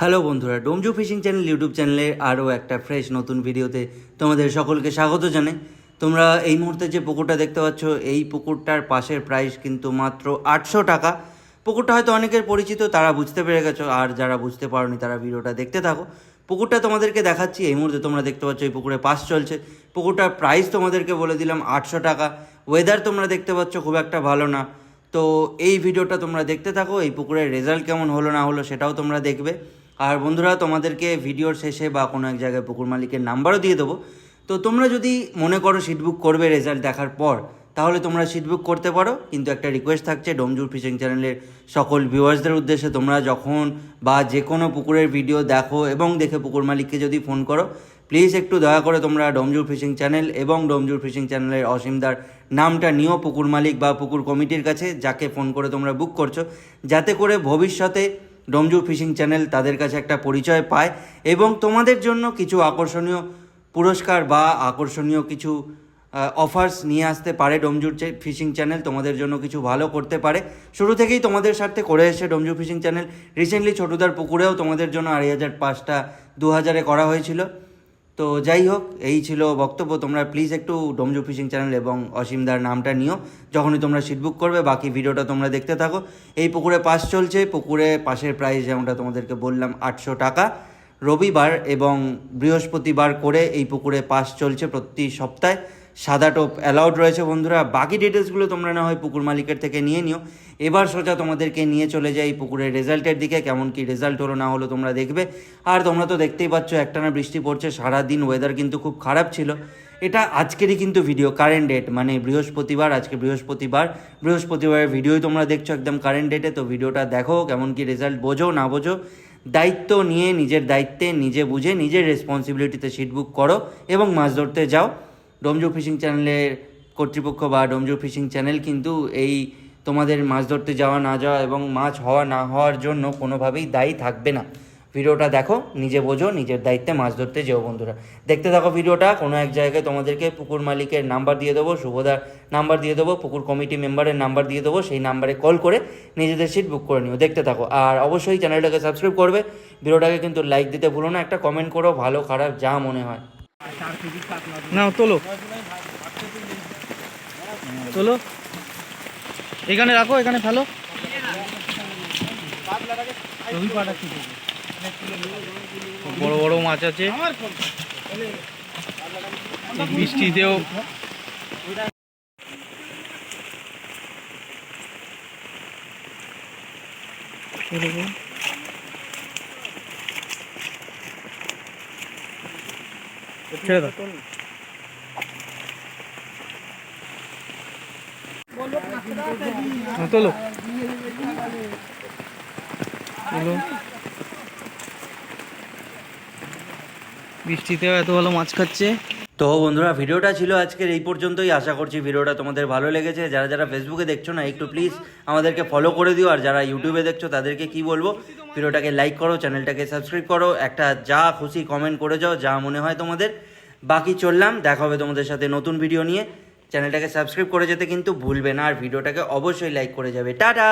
Hello বন্ধুরা, ডোমজু fishing channel YouTube চ্যানেলের আরও একটা ফ্রেশ নতুন ভিডিওতে তোমাদের সকলকে স্বাগত জানাই। তোমরা এই মুহূর্তে যে পুকুরটা দেখতে পাচ্ছ, এই পুকুরটার পাশের প্রাইস কিন্তু মাত্র আটশো টাকা। পুকুরটা হয়তো অনেকের পরিচিত, তারা বুঝতে পেরে গেছো, আর যারা বুঝতে পারোনি, তারা ভিডিওটা দেখতে থাকো। পুকুরটা তোমাদেরকে দেখাচ্ছি, এই মুহূর্তে তোমরা দেখতে পাচ্ছ এই পুকুরে পাস চলছে। পুকুরটার প্রাইস তোমাদেরকে বলে দিলাম আটশো টাকা। ওয়েদার তোমরা দেখতে পাচ্ছ খুব একটা ভালো না। তো এই ভিডিওটা তোমরা দেখতে থাকো, এই পুকুরের রেজাল্ট কেমন হলো না হলো সেটাও তোমরা দেখবে। আর বন্ধুরা, তোমাদেরকে ভিডিওর শেষে বা কোনো এক জায়গায় পুকুর মালিকের নাম্বারও দিয়ে দেবো। তো তোমরা যদি মনে করো সিট বুক করবে রেজাল্ট দেখার পর, তাহলে তোমরা সিট বুক করতে পারো। কিন্তু একটা রিকোয়েস্ট থাকছে ডোমজুর ফিশিং চ্যানেলের সকল ভিউয়ার্সদের উদ্দেশ্যে। তোমরা যখন বা যে কোনো পুকুরের ভিডিও দেখো এবং দেখে পুকুর মালিককে যদি ফোন করো প্লিজ একটু দয়া করে তোমরা ডোমজুর ফিশিং চ্যানেল এবং ডোমজুর ফিশিং চ্যানেলের অসীমদার নামটা নিও পুকুর মালিক বা পুকুর কমিটির কাছে, যাকে ফোন করে তোমরা বুক করছ, যাতে করে ভবিষ্যতে ডোমজু ফিশিং চ্যানেল তাদের কাছে একটা পরিচয় পায় এবং তোমাদের জন্য কিছু আকর্ষণীয় পুরস্কার বা আকর্ষণীয় কিছু অফার্স নিয়ে আসতে পারে ডোমজুর ফিশিং চ্যানেল, তোমাদের জন্য কিছু ভালো করতে পারে। শুরু থেকেই তোমাদের স্বার্থে করে এসে ডোমজু ফিশিং চ্যানেল। রিসেন্টলি ছোটদার পুকুরেও তোমাদের জন্য আড়াই হাজার পাঁচটা, দু হাজারে করা হয়েছিল। তো যাই হোক, এই ছিল বক্তব্য। তোমরা প্লিজ একটু ডোমজু ফিশিং চ্যানেল এবং অসীমদার নামটা নিও। যখনই তোমরা সিট বুক করবে, বাকি ভিডিওটা তোমরা দেখতে থাকো। এই পুকুরে পাস চলছে। পুকুরে পাশের প্রাইস যেমনটা তোমাদেরকে বললাম, আটশো টাকা। রবিবার এবং বৃহস্পতিবার করে এই পুকুরে পাস চলছে প্রতি সপ্তাহে। সাদা টোপ অ্যালাউড রয়েছে বন্ধুরা। বাকি ডিটেলসগুলো তোমরা না হয় পুকুর মালিকের থেকে নিয়ে নিও। এবার সোজা তোমাদেরকে নিয়ে চলে যাই পুকুরের রেজাল্টের দিকে, কেমন কি রেজাল্ট হলো না হলো তোমরা দেখবে। আর তোমরা তো দেখতেই পাচ্ছ, একটানা বৃষ্টি পড়ছে, সারাদিন ওয়েদার কিন্তু খুব খারাপ ছিল। এটা আজকেরই কিন্তু ভিডিও কারেন্ট ডেট মানে বৃহস্পতিবার, আজকে বৃহস্পতিবার। বৃহস্পতিবারের ভিডিওই তোমরা দেখছ একদম কারেন্ট ডেটে তো ভিডিওটা দেখো, কেমন কি রেজাল্ট বোঝো, না বোঝো। দায়িত্ব নিয়ে, নিজের দায়িত্বে, নিজে বুঝে, নিজের রেসপন্সিবিলিটিতে সিট বুক করো এবং মাছ ধরতে যাও। ডোমজু ফিশিং চ্যানেলের কর্তৃপক্ষ বা ডোমজু ফিশিং চ্যানেল কিন্তু এই তোমাদের মাছ ধরতে যাওয়া না যাওয়া এবং মাছ হওয়া না হওয়ার জন্য কোনোভাবেই দায়ী থাকবে না। ভিডিওটা দেখো, নিজে বোঝো, নিজের দায়িত্বে মাছ ধরতে যেও বন্ধুরা। দেখতে থাকো ভিডিওটা, কোনো এক জায়গায় তোমাদেরকে পুকুর মালিকের নাম্বার দিয়ে দেবো শুভদার নাম্বার দিয়ে দেবো, পুকুর কমিটি মেম্বারের নাম্বার দিয়ে দেবো, সেই নাম্বারে কল করে নিজেদের সিট বুক করে নিও। দেখতে থাকো। আর অবশ্যই চ্যানেলটাকে সাবস্ক্রাইব করবে। ভিডিওটাকে কিন্তু লাইক দিতে ভুলো না, একটা কমেন্ট করো, ভালো, খারাপ, যা মনে হয়। নাও তোলো। তোলো। এখানে রাখো এখানে ফেলো। বড় বড় মাছ আছে। বৃষ্টিতেও ছেড়ে দাও। হ্যাঁ, বৃষ্টিতেও এত ভালো মাছ খাচ্ছে। তো বন্ধুরা ভিডিওটা ছিল আজকের এই পর্যন্তই। আশা করছি ভিডিওটা তোমাদের ভালো লেগেছে। যারা যারা ফেসবুকে দেখছ না একটু প্লিজ আমাদেরকে ফলো করে দিও। আর যারা ইউটিউবে দেখছ তাদেরকে কি বলব? ভিডিওটাকে লাইক করো চ্যানেলটাকে সাবস্ক্রাইব করো, একটা যা খুশি কমেন্ট করে যাও, যা মনে হয় তোমাদের। বাকি চললাম, দেখা হবে তোমাদের সাথে নতুন ভিডিও নিয়ে। চ্যানেলটাকে সাবস্ক্রাইব করে যেতে কিন্তু ভুলবে না, আর ভিডিওটাকে অবশ্যই লাইক করে যাবে। টাটা!